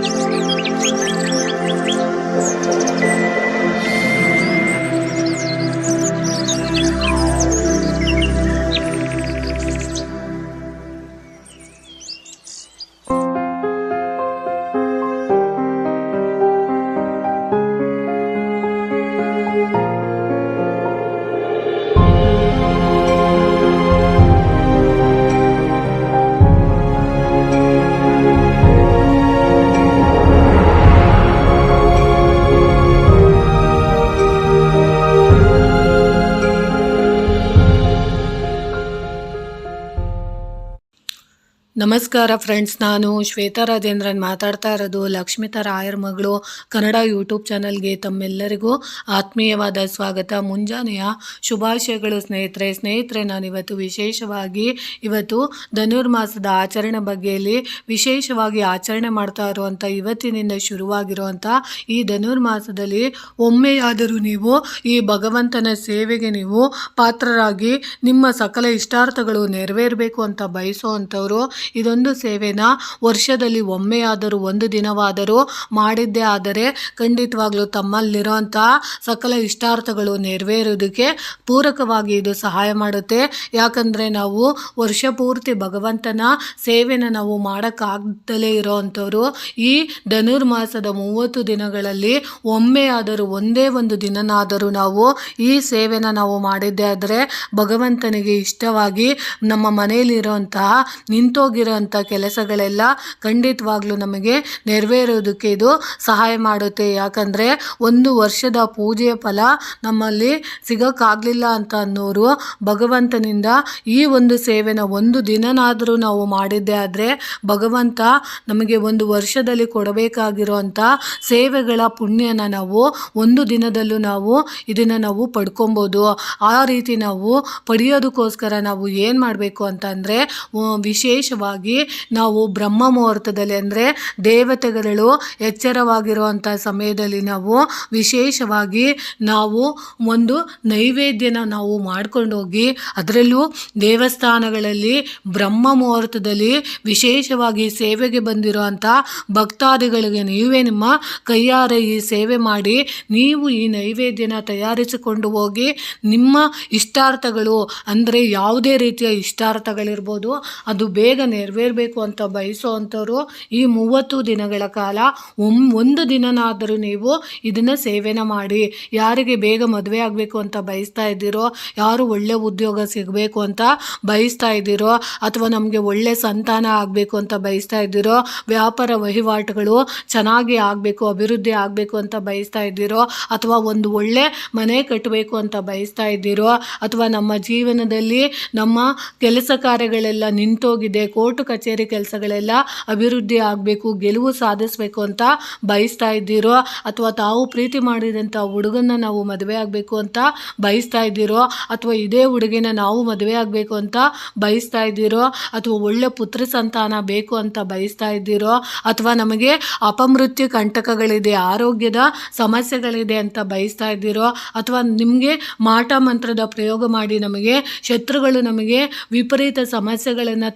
Música ನಮಸ್ಕಾರ ಫ್ರೆಂಡ್ಸ್ ನಾನು ಶ್ವೇತಾ ರಾಜೇಂದ್ರನ್ ಮಾತಾಡ್ತಾ ಇರೋದು ಲಕ್ಷ್ಮಿತಾ ರಾಯರ್ ಮಗಳು ಕನ್ನಡ ಯೂಟ್ಯೂಬ್ ಚಾನಲ್ಗೆ ತಮ್ಮೆಲ್ಲರಿಗೂ ಆತ್ಮೀಯವಾದ ಸ್ವಾಗತ. ಮುಂಜಾನೆಯ ಶುಭಾಶಯಗಳು ಸ್ನೇಹಿತರೆ. ಸ್ನೇಹಿತರೆ, ನಾನು ಇವತ್ತು ವಿಶೇಷವಾಗಿ ಇವತ್ತು ಧನುರ್ಮಾಸದ ಆಚರಣೆ ಬಗ್ಗೆಯಲ್ಲಿ ವಿಶೇಷವಾಗಿ ಆಚರಣೆ ಮಾಡ್ತಾ ಇರುವಂಥ ಇವತ್ತಿನಿಂದ ಶುರುವಾಗಿರುವಂಥ ಈ ಧನುರ್ಮಾಸದಲ್ಲಿ ಒಮ್ಮೆಯಾದರೂ ನೀವು ಈ ಭಗವಂತನ ಸೇವೆಗೆ ನೀವು ಪಾತ್ರರಾಗಿ ನಿಮ್ಮ ಸಕಲ ಇಷ್ಟಾರ್ಥಗಳು ನೆರವೇರಬೇಕು ಅಂತ ಬಯಸುವಂಥವ್ರು ಇದೊಂದು ಸೇವೆನ? ವರ್ಷದಲ್ಲಿ ಒಮ್ಮೆಯಾದರೂ ಒಂದು ದಿನವಾದರೂ ಮಾಡಿದ್ದೇ ಆದರೆ ಖಂಡಿತವಾಗ್ಲೂ ತಮ್ಮಲ್ಲಿರೋಂಥ ಸಕಲ ಇಷ್ಟಾರ್ಥಗಳು ನೆರವೇರೋದಕ್ಕೆ ಪೂರಕವಾಗಿ ಇದು ಸಹಾಯ ಮಾಡುತ್ತೆ. ಯಾಕಂದರೆ ನಾವು ವರ್ಷ ಪೂರ್ತಿ ಭಗವಂತನ ಸೇವೆನ ನಾವು ಮಾಡೋಕ್ಕಾಗ್ದಲೇ ಇರೋವಂಥವ್ರು ಈ ಧನುರ್ಮಾಸದ ಮೂವತ್ತು ದಿನಗಳಲ್ಲಿ ಒಮ್ಮೆಯಾದರೂ ಒಂದೇ ಒಂದು ದಿನನಾದರೂ ನಾವು ಈ ಸೇವೆನ ನಾವು ಮಾಡಿದ್ದೇ ಆದರೆ ಭಗವಂತನಿಗೆ ಇಷ್ಟವಾಗಿ ನಮ್ಮ ಮನೆಯಲ್ಲಿರುವಂತಹ ನಿಂತೋಗಿರೋಂಥ ಕೆಲಸಗಳೆಲ್ಲ ಖಂಡಿತವಾಗ್ಲೂ ನಮಗೆ ನೆರವೇರೋದಕ್ಕೆ ಇದು ಸಹಾಯ ಮಾಡುತ್ತೆ. ಯಾಕಂದರೆ ಒಂದು ವರ್ಷದ ಪೂಜೆಯ ಫಲ ನಮ್ಮಲ್ಲಿ ಸಿಗೋಕ್ಕಾಗಲಿಲ್ಲ ಅಂತ ಅನ್ನೋರು ಭಗವಂತನಿಂದ ಈ ಒಂದು ಸೇವೆನ ಒಂದು ದಿನನಾದರೂ ನಾವು ಮಾಡಿದ್ದೆ ಆದರೆ ಭಗವಂತ ನಮಗೆ ಒಂದು ವರ್ಷದಲ್ಲಿ ಕೊಡಬೇಕಾಗಿರುವಂಥ ಸೇವೆಗಳ ಪುಣ್ಯನ ನಾವು ಒಂದು ದಿನದಲ್ಲೂ ನಾವು ಇದನ್ನು ನಾವು ಪಡ್ಕೊಬೋದು. ಆ ರೀತಿ ನಾವು ಪಡೆಯೋದಕ್ಕೋಸ್ಕರ ನಾವು ಏನು ಮಾಡಬೇಕು ಅಂತಂದರೆ ವಿಶೇಷವಾಗಿ ನಾವು ಬ್ರಹ್ಮ ಮುಹೂರ್ತದಲ್ಲಿ ಅಂದರೆ ದೇವತೆಗಳು ಎಚ್ಚರವಾಗಿರುವಂಥ ಸಮಯದಲ್ಲಿ ನಾವು ವಿಶೇಷವಾಗಿ ನಾವು ಒಂದು ನೈವೇದ್ಯನ ನಾವು ಮಾಡ್ಕೊಂಡು ಹೋಗಿ ಅದರಲ್ಲೂ ದೇವಸ್ಥಾನಗಳಲ್ಲಿ ಬ್ರಹ್ಮ ಮುಹೂರ್ತದಲ್ಲಿ ವಿಶೇಷವಾಗಿ ಸೇವೆಗೆ ಬಂದಿರುವಂಥ ಭಕ್ತಾದಿಗಳಿಗೆ ನೀವೇ ನಿಮ್ಮ ಕೈಯಾರೆ ಈ ಸೇವೆ ಮಾಡಿ ನೀವು ಈ ನೈವೇದ್ಯನ ತಯಾರಿಸಿಕೊಂಡು ಹೋಗಿ ನಿಮ್ಮ ಇಷ್ಟಾರ್ಥಗಳು ಅಂದರೆ ಯಾವುದೇ ರೀತಿಯ ಇಷ್ಟಾರ್ಥಗಳಿರ್ಬೋದು ಅದು ಬೇಗ ನೆರವೇರಬೇಕು ಅಂತ ಬಯಸೋ ಅಂಥವ್ರು ಈ ಮೂವತ್ತು ದಿನಗಳ ಕಾಲ ಒಂದು ದಿನನಾದರೂ ನೀವು ಇದನ್ನು ಸೇವೆನ ಮಾಡಿ. ಯಾರಿಗೆ ಬೇಗ ಮದುವೆ ಆಗಬೇಕು ಅಂತ ಬಯಸ್ತಾ ಇದ್ದೀರೋ, ಯಾರು ಒಳ್ಳೆ ಉದ್ಯೋಗ ಸಿಗಬೇಕು ಅಂತ ಬಯಸ್ತಾ ಇದ್ದೀರೋ, ಅಥವಾ ನಮಗೆ ಒಳ್ಳೆ ಸಂತಾನ ಆಗಬೇಕು ಅಂತ ಬಯಸ್ತಾ ಇದ್ದೀರೋ, ವ್ಯಾಪಾರ ವಹಿವಾಟುಗಳು ಚೆನ್ನಾಗಿ ಆಗಬೇಕು, ಅಭಿವೃದ್ಧಿ ಆಗಬೇಕು ಅಂತ ಬಯಸ್ತಾ ಇದ್ದೀರೋ, ಅಥವಾ ಒಂದು ಒಳ್ಳೆ ಮನೆ ಕಟ್ಟಬೇಕು ಅಂತ ಬಯಸ್ತಾ ಇದ್ದೀರೋ, ಅಥವಾ ನಮ್ಮ ಜೀವನದಲ್ಲಿ ನಮ್ಮ ಕೆಲಸ ಕಾರ್ಯಗಳೆಲ್ಲ ನಿಂತೋಗಿದೆ ಕೋರ್ಟು ಕಚೇರಿ ಕೆಲಸಗಳೆಲ್ಲ ಅಭಿವೃದ್ಧಿ ಆಗಬೇಕು, ಗೆಲುವು ಸಾಧಿಸಬೇಕು ಅಂತ ಬಯಸ್ತಾ ಇದ್ದೀರೋ ಅಥವಾ ತಾವು ಪ್ರೀತಿ ಮಾಡಿದಂಥ ಹುಡುಗನ ನಾವು ಮದುವೆ ಆಗಬೇಕು ಅಂತ ಬಯಸ್ತಾ ಇದ್ದೀರೋ ಅಥವಾ ಇದೇ ಹುಡುಗಿನ ನಾವು ಮದುವೆ ಆಗಬೇಕು ಅಂತ ಬಯಸ್ತಾ ಇದ್ದೀರೋ ಅಥವಾ ಒಳ್ಳೆ ಪುತ್ರ ಸಂತಾನ ಬೇಕು ಅಂತ ಬಯಸ್ತಾ ಇದ್ದೀರೋ ಅಥವಾ ನಮಗೆ ಅಪಮೃತ್ಯು ಕಂಟಕಗಳಿದೆ, ಆರೋಗ್ಯದ ಸಮಸ್ಯೆಗಳಿದೆ ಅಂತ ಬಯಸ್ತಾ ಇದ್ದೀರೋ ಅಥವಾ ನಿಮಗೆ ಮಾಟ ಮಂತ್ರದ ಪ್ರಯೋಗ ಮಾಡಿ ನಮಗೆ ಶತ್ರುಗಳು ನಮಗೆ ವಿಪರೀತ ಸಮಸ್ಯೆಗಳನ್ನು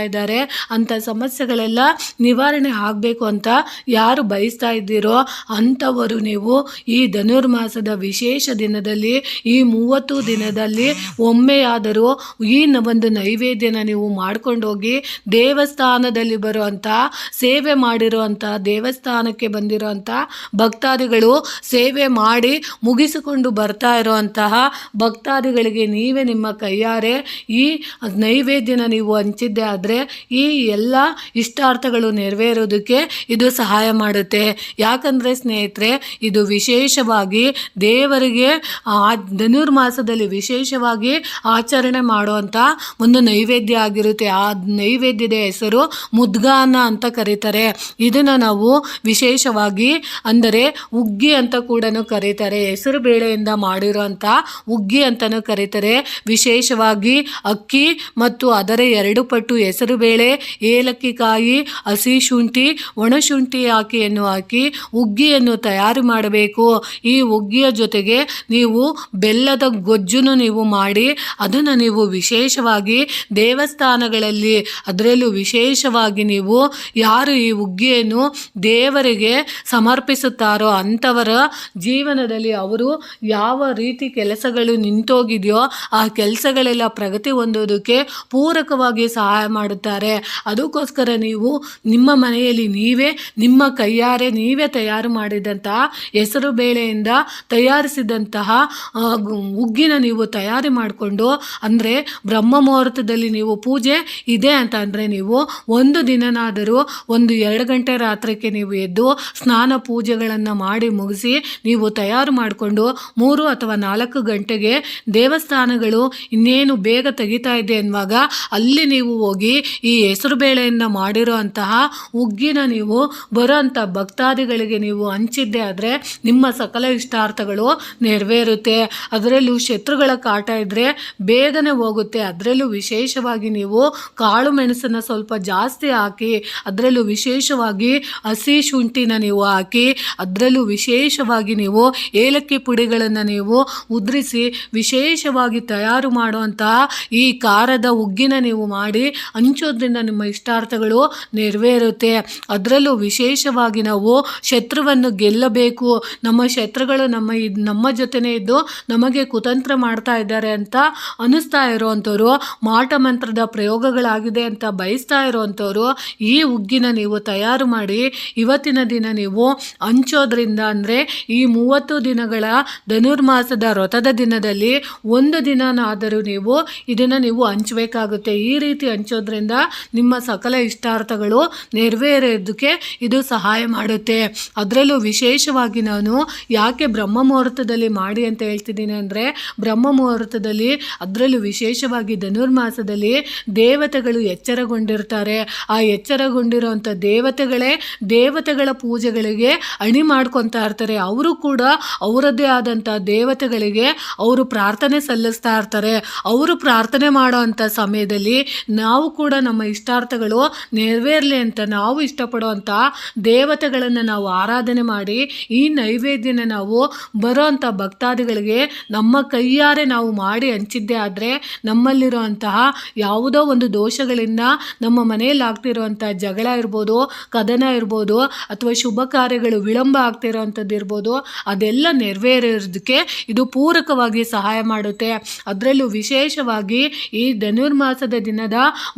ಇದ್ದಾರೆ. ಅಂಥ ಸಮಸ್ಯೆಗಳೆಲ್ಲ ನಿವಾರಣೆ ಆಗಬೇಕು ಅಂತ ಯಾರು ಬಯಸ್ತಾ ಇದ್ದೀರೋ ಅಂಥವರು ನೀವು ಈ ಧನುರ್ಮಾಸದ ವಿಶೇಷ ದಿನದಲ್ಲಿ, ಈ ಮೂವತ್ತು ದಿನದಲ್ಲಿ ಒಮ್ಮೆಯಾದರೂ ಈ ಒಂದು ನೈವೇದ್ಯನ ನೀವು ಮಾಡ್ಕೊಂಡು ಹೋಗಿ ದೇವಸ್ಥಾನದಲ್ಲಿ ಬರುವಂಥ, ಸೇವೆ ಮಾಡಿರುವಂಥ, ದೇವಸ್ಥಾನಕ್ಕೆ ಬಂದಿರುವಂಥ ಭಕ್ತಾದಿಗಳು ಸೇವೆ ಮಾಡಿ ಮುಗಿಸಿಕೊಂಡು ಬರ್ತಾ ಇರುವಂತಹ ಭಕ್ತಾದಿಗಳಿಗೆ ನೀವೇ ನಿಮ್ಮ ಕೈಯಾರೆ ಈ ನೈವೇದ್ಯನ ನೀವು ಹಂಚಿದ್ದೆ ಆದರೆ ಈ ಎಲ್ಲ ಇಷ್ಟಾರ್ಥಗಳು ನೆರವೇರೋದಕ್ಕೆ ಇದು ಸಹಾಯ ಮಾಡುತ್ತೆ. ಯಾಕಂದರೆ ಸ್ನೇಹಿತರೆ, ಇದು ವಿಶೇಷವಾಗಿ ದೇವರಿಗೆ, ಆ ಧನುರ್ಮಾಸದಲ್ಲಿ ವಿಶೇಷವಾಗಿ ಆಚರಣೆ ಮಾಡುವಂಥ ಒಂದು ನೈವೇದ್ಯ ಆಗಿರುತ್ತೆ. ಆ ನೈವೇದ್ಯದ ಹೆಸರು ಮುದ್ಗಾನ ಅಂತ ಕರೀತಾರೆ. ಇದನ್ನು ನಾವು ವಿಶೇಷವಾಗಿ ಅಂದರೆ ಉಗ್ಗಿ ಅಂತ ಕೂಡ ಕರೀತಾರೆ. ಹೆಸರು ಬೇಳೆಯಿಂದ ಮಾಡಿರುವಂಥ ಉಗ್ಗಿ ಅಂತಲೂ ಕರೀತಾರೆ. ವಿಶೇಷವಾಗಿ ಅಕ್ಕಿ ಮತ್ತು ಅದರ ಎರಡು ಪಟ್ಟು ಹೆಸರುಬೇಳೆ ಏಲಕ್ಕಿ ಕಾಯಿ, ಹಸಿ ಶುಂಠಿ ಒಣಶುಂಠಿ ಹಾಕಿಯನ್ನು ಹಾಕಿ ಉಗ್ಗಿಯನ್ನು ತಯಾರು ಮಾಡಬೇಕು. ಈ ಉಗ್ಗಿಯ ಜೊತೆಗೆ ನೀವು ಬೆಲ್ಲದ ಗೊಜ್ಜನ್ನು ನೀವು ಮಾಡಿ, ಅದನ್ನು ನೀವು ವಿಶೇಷವಾಗಿ ದೇವಸ್ಥಾನಗಳಲ್ಲಿ, ಅದರಲ್ಲೂ ವಿಶೇಷವಾಗಿ ನೀವು ಯಾರು ಈ ಉಗ್ಗಿಯನ್ನು ದೇವರಿಗೆ ಸಮರ್ಪಿಸುತ್ತಾರೋ ಅಂಥವರ ಜೀವನದಲ್ಲಿ ಅವರು ಯಾವ ರೀತಿ ಕೆಲಸಗಳು ನಿಂತೋಗಿದೆಯೋ ಆ ಕೆಲಸಗಳೆಲ್ಲ ಪ್ರಗತಿ ಹೊಂದೋದಕ್ಕೆ ಪೂರಕವಾಗಿ ಸಹಾಯ ಮಾಡುತ್ತಾರೆ. ಅದಕ್ಕೋಸ್ಕರ ನೀವು ನಿಮ್ಮ ಮನೆಯಲ್ಲಿ ನೀವೇ, ನಿಮ್ಮ ಕೈಯಾರೆ ನೀವೇ ತಯಾರು ಮಾಡಿದಂತಹ ಹೆಸರು ಬೇಳೆಯಿಂದ ತಯಾರಿಸಿದಂತಹ ಉಗ್ಗಿನ ನೀವು ತಯಾರಿ ಮಾಡಿಕೊಂಡು, ಅಂದರೆ ಬ್ರಹ್ಮ ಮುಹೂರ್ತದಲ್ಲಿ ನೀವು ಪೂಜೆ ಇದೆ ಅಂತ ಅಂದರೆ ನೀವು ಒಂದು ದಿನನಾದರೂ ಒಂದು ಎರಡು ಗಂಟೆ ರಾತ್ರಿಗೆ ನೀವು ಎದ್ದು ಸ್ನಾನ ಪೂಜೆಗಳನ್ನು ಮಾಡಿ ಮುಗಿಸಿ ನೀವು ತಯಾರು ಮಾಡಿಕೊಂಡು ಮೂರು ಅಥವಾ ನಾಲ್ಕು ಗಂಟೆಗೆ ದೇವಸ್ಥಾನಗಳು ಇನ್ನೇನು ಬೇಗ ತೆಗಿತಾ ಇದೆ ಅನ್ನುವಾಗ ಅಲ್ಲಿ ನೀವು ಹೋಗಿ ಈ ಹೆಸರು ಬೇಳೆಯಿಂದ ಮಾಡಿರೋ ಉಗ್ಗಿನ ನೀವು ಬರೋ ಅಂಥ ಭಕ್ತಾದಿಗಳಿಗೆ ನೀವು ಹಂಚಿದ್ದೆ ಆದರೆ ನಿಮ್ಮ ಸಕಲ ಇಷ್ಟಾರ್ಥಗಳು ನೆರವೇರುತ್ತೆ. ಅದರಲ್ಲೂ ಶತ್ರುಗಳ ಕಾಟ ಇದ್ದರೆ ಬೇಗನೆ ಹೋಗುತ್ತೆ. ಅದರಲ್ಲೂ ವಿಶೇಷವಾಗಿ ನೀವು ಕಾಳು ಮೆಣಸನ್ನು ಸ್ವಲ್ಪ ಜಾಸ್ತಿ ಹಾಕಿ, ಅದರಲ್ಲೂ ವಿಶೇಷವಾಗಿ ಹಸಿ ಶುಂಠಿನ ನೀವು ಹಾಕಿ, ಅದರಲ್ಲೂ ವಿಶೇಷವಾಗಿ ನೀವು ಏಲಕ್ಕಿ ಪುಡಿಗಳನ್ನು ನೀವು ಉದ್ರಿಸಿ ವಿಶೇಷವಾಗಿ ತಯಾರು ಮಾಡುವಂತಹ ಈ ಖಾರದ ಉಗ್ಗಿನ ನೀವು ಮಾಡಿ ಹಂಚೋದ್ರಿಂದ ನಿಮ್ಮ ಇಷ್ಟಾರ್ಥಗಳು ನೆರವೇರುತ್ತೆ. ಅದರಲ್ಲೂ ವಿಶೇಷವಾಗಿ ನಾವು ಶತ್ರುವನ್ನು ಗೆಲ್ಲಬೇಕು. ನಮ್ಮ ಶತ್ರುಗಳು ನಮ್ಮ ಇದ್- ನಮ್ಮ ಜೊತೆನೇ ಇದ್ದು ನಮಗೆ ಕುತಂತ್ರ ಮಾಡ್ತಾ ಇದ್ದಾರೆ ಅಂತ ಅನ್ನಿಸ್ತಾ ಇರೋವಂಥವ್ರು ಮಾಟ ಮಂತ್ರದ ಪ್ರಯೋಗಗಳಾಗಿದೆ ಅಂತ ಬಯಸ್ತಾ ಇರೋವಂಥವ್ರು ಈ ಉಗ್ಗಿನ ನೀವು ತಯಾರು ಮಾಡಿ ಇವತ್ತಿನ ದಿನ ನೀವು ಹಂಚೋದ್ರಿಂದ ಅಂದರೆ ಈ ಮೂವತ್ತು ದಿನಗಳ ಧನುರ್ಮಾಸದ ವ್ರತದ ದಿನದಲ್ಲಿ ಒಂದು ದಿನನಾದರೂ ನೀವು ಇದನ್ನು ನೀವು ಹಂಚಬೇಕಾಗುತ್ತೆ. ಈ ರೀತಿ ಹಂಚೋದ್ರಿಂದ ನಿಮ್ಮ ಸಕಲ ಇಷ್ಟಾರ್ಥಗಳು ನೆರವೇರೋದಕ್ಕೆ ಇದು ಸಹಾಯ ಮಾಡುತ್ತೆ. ಅದರಲ್ಲೂ ವಿಶೇಷವಾಗಿ ನಾನು ಯಾಕೆ ಬ್ರಹ್ಮ ಮುಹೂರ್ತದಲ್ಲಿ ಮಾಡಿ ಅಂತ ಹೇಳ್ತಿದ್ದೀನಿ ಅಂದರೆ, ಬ್ರಹ್ಮ ಮುಹೂರ್ತದಲ್ಲಿ ಅದರಲ್ಲೂ ವಿಶೇಷವಾಗಿ ಧನುರ್ಮಾಸದಲ್ಲಿ ದೇವತೆಗಳು ಎಚ್ಚರಗೊಂಡಿರ್ತಾರೆ. ಆ ಎಚ್ಚರಗೊಂಡಿರುವಂಥ ದೇವತೆಗಳೇ ದೇವತೆಗಳ ಪೂಜೆಗಳಿಗೆ ಅಣಿ ಮಾಡ್ಕೊತಾ ಇರ್ತಾರೆ. ಅವರು ಕೂಡ ಅವರದ್ದೇ ಆದಂಥ ದೇವತೆಗಳಿಗೆ ಅವರು ಪ್ರಾರ್ಥನೆ ಸಲ್ಲಿಸ್ತಾ ಇರ್ತಾರೆ. ಅವರು ಪ್ರಾರ್ಥನೆ ಮಾಡೋ ಸಮಯದಲ್ಲಿ ನಾವು ಕೂಡ ನಮ್ಮ ಇಷ್ಟಾರ್ಥಗಳು ನೆರವೇರಲಿ ಅಂತ ನಾವು ಇಷ್ಟಪಡುವಂಥ ದೇವತೆಗಳನ್ನು ನಾವು ಆರಾಧನೆ ಮಾಡಿ ಈ ನೈವೇದ್ಯನ ನಾವು ಬರೋ ಅಂಥ ಭಕ್ತಾದಿಗಳಿಗೆ ನಮ್ಮ ಕೈಯಾರೆ ನಾವು ಮಾಡಿ ಹಂಚಿದ್ದೇ ಆದರೆ ನಮ್ಮಲ್ಲಿರುವಂತಹ ಯಾವುದೋ ಒಂದು ದೋಷಗಳಿಂದ ನಮ್ಮ ಮನೆಯಲ್ಲಿ ಆಗ್ತಿರುವಂಥ ಜಗಳ ಇರ್ಬೋದು, ಕದನ ಇರ್ಬೋದು ಅಥವಾ ಶುಭ ಕಾರ್ಯಗಳು ವಿಳಂಬ ಆಗ್ತಿರೋವಂಥದ್ದು ಇರ್ಬೋದು, ಅದೆಲ್ಲ ನೆರವೇರೋದಕ್ಕೆ ಇದು ಪೂರಕವಾಗಿ ಸಹಾಯ ಮಾಡುತ್ತೆ. ಅದರಲ್ಲೂ ವಿಶೇಷವಾಗಿ ಈ ಧನುರ್ಮಾಸದ ದಿನದ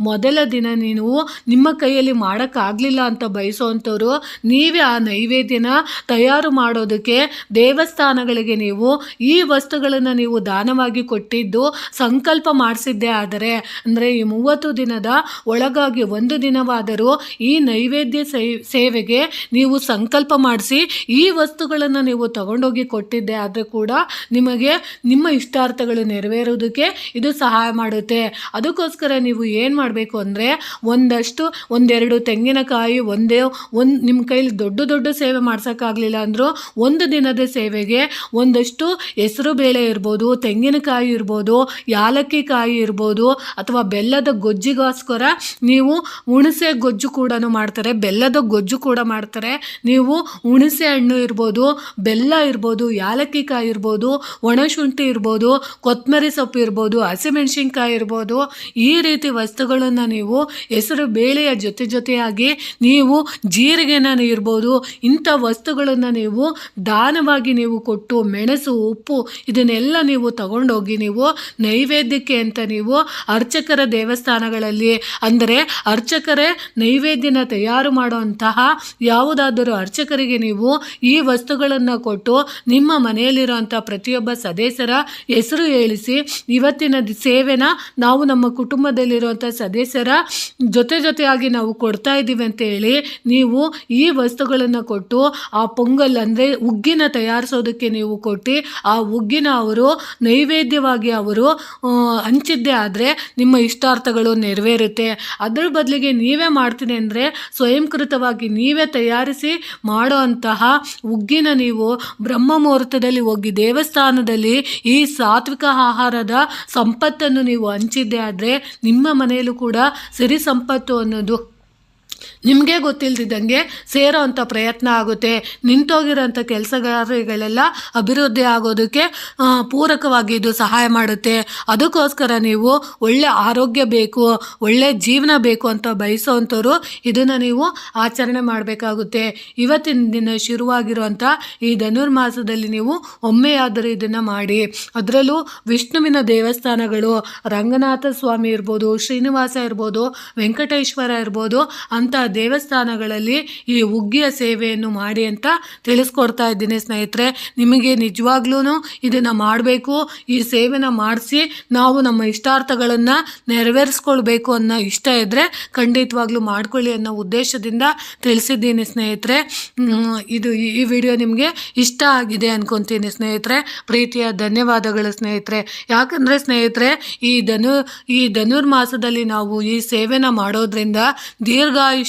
ಮೊದಲ ದಿನ ನೀವು ನಿಮ್ಮ ಕೈಯಲ್ಲಿ ಮಾಡೋಕ್ಕಾಗಲಿಲ್ಲ ಅಂತ ಬಯಸೋವಂಥವ್ರು, ನೀವೇ ಆ ನೈವೇದ್ಯನ ತಯಾರು ಮಾಡೋದಕ್ಕೆ ದೇವಸ್ಥಾನಗಳಿಗೆ ನೀವು ಈ ವಸ್ತುಗಳನ್ನು ನೀವು ದಾನವಾಗಿ ಕೊಟ್ಟಿದ್ದು ಸಂಕಲ್ಪ ಮಾಡಿಸಿದ್ದೇ. ಆದರೆ ಅಂದರೆ ಈ ಮೂವತ್ತು ದಿನದ ಒಳಗಾಗಿ ಒಂದು ದಿನವಾದರೂ ಈ ನೈವೇದ್ಯ ಸೇವೆಗೆ ನೀವು ಸಂಕಲ್ಪ ಮಾಡಿಸಿ ಈ ವಸ್ತುಗಳನ್ನು ನೀವು ತಗೊಂಡೋಗಿ ಕೊಟ್ಟಿದ್ದೆ. ಆದರೆ ಕೂಡ ನಿಮಗೆ ನಿಮ್ಮ ಇಷ್ಟಾರ್ಥಗಳು ನೆರವೇರೋದಕ್ಕೆ ಇದು ಸಹಾಯ ಮಾಡುತ್ತೆ. ಅದಕ್ಕೋಸ್ಕರ ನೀವು ಏನು ಮಾಡಬೇಕು ಅಂದರೆ ಒಂದಷ್ಟು, ಒಂದೆರಡು ತೆಂಗಿನಕಾಯಿ ಒಂದೇ, ಒಂದು ನಿಮ್ಮ ಕೈಲಿ ದೊಡ್ಡ ದೊಡ್ಡ ಸೇವೆ ಮಾಡ್ಸೋಕ್ಕಾಗಲಿಲ್ಲ ಅಂದರೂ ಒಂದು ದಿನದ ಸೇವೆಗೆ ಒಂದಷ್ಟು ಹೆಸರು ಬೇಳೆ ಇರ್ಬೋದು, ತೆಂಗಿನಕಾಯಿ ಇರ್ಬೋದು, ಯಾಲಕ್ಕಿ ಕಾಯಿ ಇರ್ಬೋದು, ಅಥವಾ ಬೆಲ್ಲದ ಗೊಜ್ಜಿಗೋಸ್ಕರ ನೀವು ಹುಣಸೆ ಗೊಜ್ಜು ಕೂಡ ಮಾಡ್ತಾರೆ. ಬೆಲ್ಲದ ಗೊಜ್ಜು ಕೂಡ ಮಾಡ್ತಾರೆ. ನೀವು ಹುಣಸೆ ಹಣ್ಣು ಇರ್ಬೋದು, ಬೆಲ್ಲ ಇರ್ಬೋದು, ಯಾಲಕ್ಕಿ ಕಾಯಿ ಇರ್ಬೋದು ಒಣಶುಂಠಿ ಇರ್ಬೋದು ಕೊತ್ತಂಬರಿ ಸೊಪ್ಪು ಇರ್ಬೋದು, ಹಸಿಮೆಣಸಿನ್ಕಾಯಿ ಇರ್ಬೋದು, ಈ ರೀತಿ ವಸ್ತುಗಳನ್ನು ನೀವು ಹೆಸರು ಬೇಳೆಯ ಜೊತೆ ಜೊತೆಯಾಗಿ ನೀವು ಜೀರಿಗೆನ ಇರ್ಬೋದು, ಇಂಥ ವಸ್ತುಗಳನ್ನು ನೀವು ದಾನವಾಗಿ ನೀವು ಕೊಟ್ಟು ಮೆಣಸು, ಉಪ್ಪು ಇದನ್ನೆಲ್ಲ ನೀವು ತಗೊಂಡೋಗಿ ನೀವು ನೈವೇದ್ಯಕ್ಕೆ ಅಂತ ನೀವು ಅರ್ಚಕರ ದೇವಸ್ಥಾನಗಳಲ್ಲಿ, ಅಂದರೆ ಅರ್ಚಕರೇ ನೈವೇದ್ಯನ ತಯಾರು ಮಾಡುವಂತಹ ಯಾವುದಾದರೂ ಅರ್ಚಕರಿಗೆ ನೀವು ಈ ವಸ್ತುಗಳನ್ನು ಕೊಟ್ಟು ನಿಮ್ಮ ಮನೆಯಲ್ಲಿರುವಂಥ ಪ್ರತಿಯೊಬ್ಬ ಸದಸ್ಯರ ಹೆಸರು ಹೇಳಿಸಿ, ಇವತ್ತಿನ ಸೇವೆನ ನಾವು ನಮ್ಮ ಕುಟುಂಬದಲ್ಲಿರುವಂಥ ಸದಸ್ಯರ ಜೊತೆ ಜೊತೆಯಾಗಿ ನಾವು ಕೊಡ್ತಾ ಇದ್ದೀವಿ ಅಂತ ಹೇಳಿ ನೀವು ಈ ವಸ್ತುಗಳನ್ನು ಕೊಟ್ಟು ಆ ಪೊಂಗಲ್ ಅಂದರೆ ಉಗ್ಗಿನ ತಯಾರಿಸೋದಕ್ಕೆ ನೀವು ಕೊಟ್ಟು, ಆ ಉಗ್ಗಿನ ಅವರು ನೈವೇದ್ಯವಾಗಿ ಅವರು ಹಂಚಿದ್ದೇ ಆದರೆ ನಿಮ್ಮ ಇಷ್ಟಾರ್ಥಗಳು ನೆರವೇರುತ್ತೆ. ಅದ್ರ ಬದಲಿಗೆ ನೀವೇ ಮಾಡ್ತೀನಿ ಅಂದರೆ ಸ್ವಯಂಕೃತವಾಗಿ ನೀವೇ ತಯಾರಿಸಿ ಮಾಡೋ ಅಂತಹ ಉಗ್ಗಿನ ನೀವು ಬ್ರಹ್ಮ ಮುಹೂರ್ತದಲ್ಲಿ ಹೋಗಿ ದೇವಸ್ಥಾನದಲ್ಲಿ ಈ ಸಾತ್ವಿಕ ಆಹಾರದ ಸಂಪತ್ತನ್ನು ನೀವು ಹಂಚಿದ್ದೆ ಆದರೆ ನಿಮ್ಮ ಮನೆಯಲ್ಲೂ ಕೂಡ ಸಿರಿ ಸಂಪತ್ತು ಅನ್ನೋದು ನಿಮಗೆ ಗೊತ್ತಿಲ್ದಿದ್ದಂಗೆ ಸೇರೋ ಅಂಥ ಪ್ರಯತ್ನ ಆಗುತ್ತೆ. ನಿಂತೋಗಿರೋಂಥ ಕೆಲಸಗಾರಿಗಳೆಲ್ಲ ಅಭಿವೃದ್ಧಿ ಆಗೋದಕ್ಕೆ ಪೂರಕವಾಗಿ ಇದು ಸಹಾಯ ಮಾಡುತ್ತೆ. ಅದಕ್ಕೋಸ್ಕರ ನೀವು ಒಳ್ಳೆ ಆರೋಗ್ಯ ಬೇಕು, ಒಳ್ಳೆ ಜೀವನ ಬೇಕು ಅಂತ ಬಯಸೋವಂಥವ್ರು ಇದನ್ನು ನೀವು ಆಚರಣೆ ಮಾಡಬೇಕಾಗುತ್ತೆ. ಇವತ್ತಿನ ದಿನ ಶುರುವಾಗಿರುವಂಥ ಈ ಧನುರ್ಮಾಸದಲ್ಲಿ ನೀವು ಒಮ್ಮೆಯಾದರೂ ಇದನ್ನು ಮಾಡಿ. ಅದರಲ್ಲೂ ವಿಷ್ಣುವಿನ ದೇವಸ್ಥಾನಗಳು, ರಂಗನಾಥ ಸ್ವಾಮಿ ಇರ್ಬೋದು, ಶ್ರೀನಿವಾಸ ಇರ್ಬೋದು, ವೆಂಕಟೇಶ್ವರ ಇರ್ಬೋದು, ಅಂಥ ದೇವಸ್ಥಾನಗಳಲ್ಲಿ ಈ ಉಗ್ಗಿಯ ಸೇವೆಯನ್ನು ಮಾಡಿ ಅಂತ ತಿಳಿಸ್ಕೊಡ್ತಾ ಇದ್ದೀನಿ ಸ್ನೇಹಿತರೆ. ನಿಮಗೆ ನಿಜವಾಗ್ಲೂ ಇದನ್ನು ಮಾಡಬೇಕು. ಈ ಸೇವೆನ ಮಾಡಿಸಿ ನಾವು ನಮ್ಮ ಇಷ್ಟಾರ್ಥಗಳನ್ನು ನೆರವೇರಿಸ್ಕೊಳ್ಬೇಕು ಅನ್ನೋ ಇಷ್ಟ ಇದ್ದರೆ ಖಂಡಿತವಾಗ್ಲೂ ಮಾಡ್ಕೊಳ್ಳಿ ಅನ್ನೋ ಉದ್ದೇಶದಿಂದ ತಿಳಿಸಿದ್ದೀನಿ ಸ್ನೇಹಿತರೆ. ಇದು ಈ- ವಿಡಿಯೋ ನಿಮಗೆ ಇಷ್ಟ ಆಗಿದೆ ಅನ್ಕೊತೀನಿ ಸ್ನೇಹಿತರೆ. ಪ್ರೀತಿಯ ಧನ್ಯವಾದಗಳು ಸ್ನೇಹಿತರೆ. ಯಾಕಂದರೆ ಸ್ನೇಹಿತರೆ, ಈ ಧನು, ಈ ಧನುರ್ಮಾಸದಲ್ಲಿ ನಾವು ಈ ಸೇವೆನ ಮಾಡೋದ್ರಿಂದ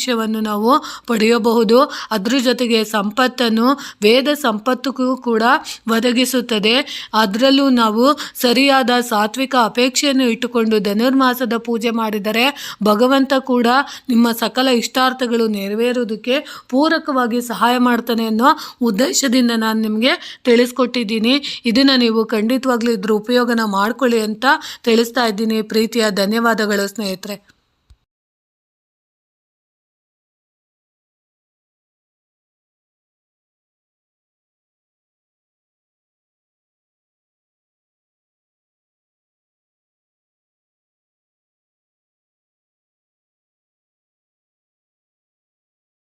ದೀರ್ಘಾಯುಷ್ಯವನ್ನು ನಾವು ಪಡೆಯಬಹುದು. ಅದ್ರ ಜೊತೆಗೆ ಸಂಪತ್ತನ್ನು ವೇದ ಸಂಪತ್ತಿಗೂ ಕೂಡ ಒದಗಿಸುತ್ತದೆ. ಅದರಲ್ಲೂ ನಾವು ಸರಿಯಾದ ಸಾತ್ವಿಕ ಅಪೇಕ್ಷೆಯನ್ನು ಇಟ್ಟುಕೊಂಡು ಧನುರ್ಮಾಸದ ಪೂಜೆ ಮಾಡಿದರೆ ಭಗವಂತ ಕೂಡ ನಿಮ್ಮ ಸಕಲ ಇಷ್ಟಾರ್ಥಗಳು ನೆರವೇರುವುದಕ್ಕೆ ಪೂರಕವಾಗಿ ಸಹಾಯ ಮಾಡ್ತಾನೆ ಅನ್ನೋ ಉದ್ದೇಶದಿಂದ ನಾನು ನಿಮಗೆ ತಿಳಿಸ್ಕೊಟ್ಟಿದ್ದೀನಿ. ಇದನ್ನು ನೀವು ಖಂಡಿತವಾಗ್ಲೂ ಇದ್ರ ಉಪಯೋಗನ ಮಾಡ್ಕೊಳ್ಳಿ ಅಂತ ತಿಳಿಸ್ತಾ ಇದ್ದೀನಿ. ಪ್ರೀತಿಯ ಧನ್ಯವಾದಗಳು ಸ್ನೇಹಿತರೆ.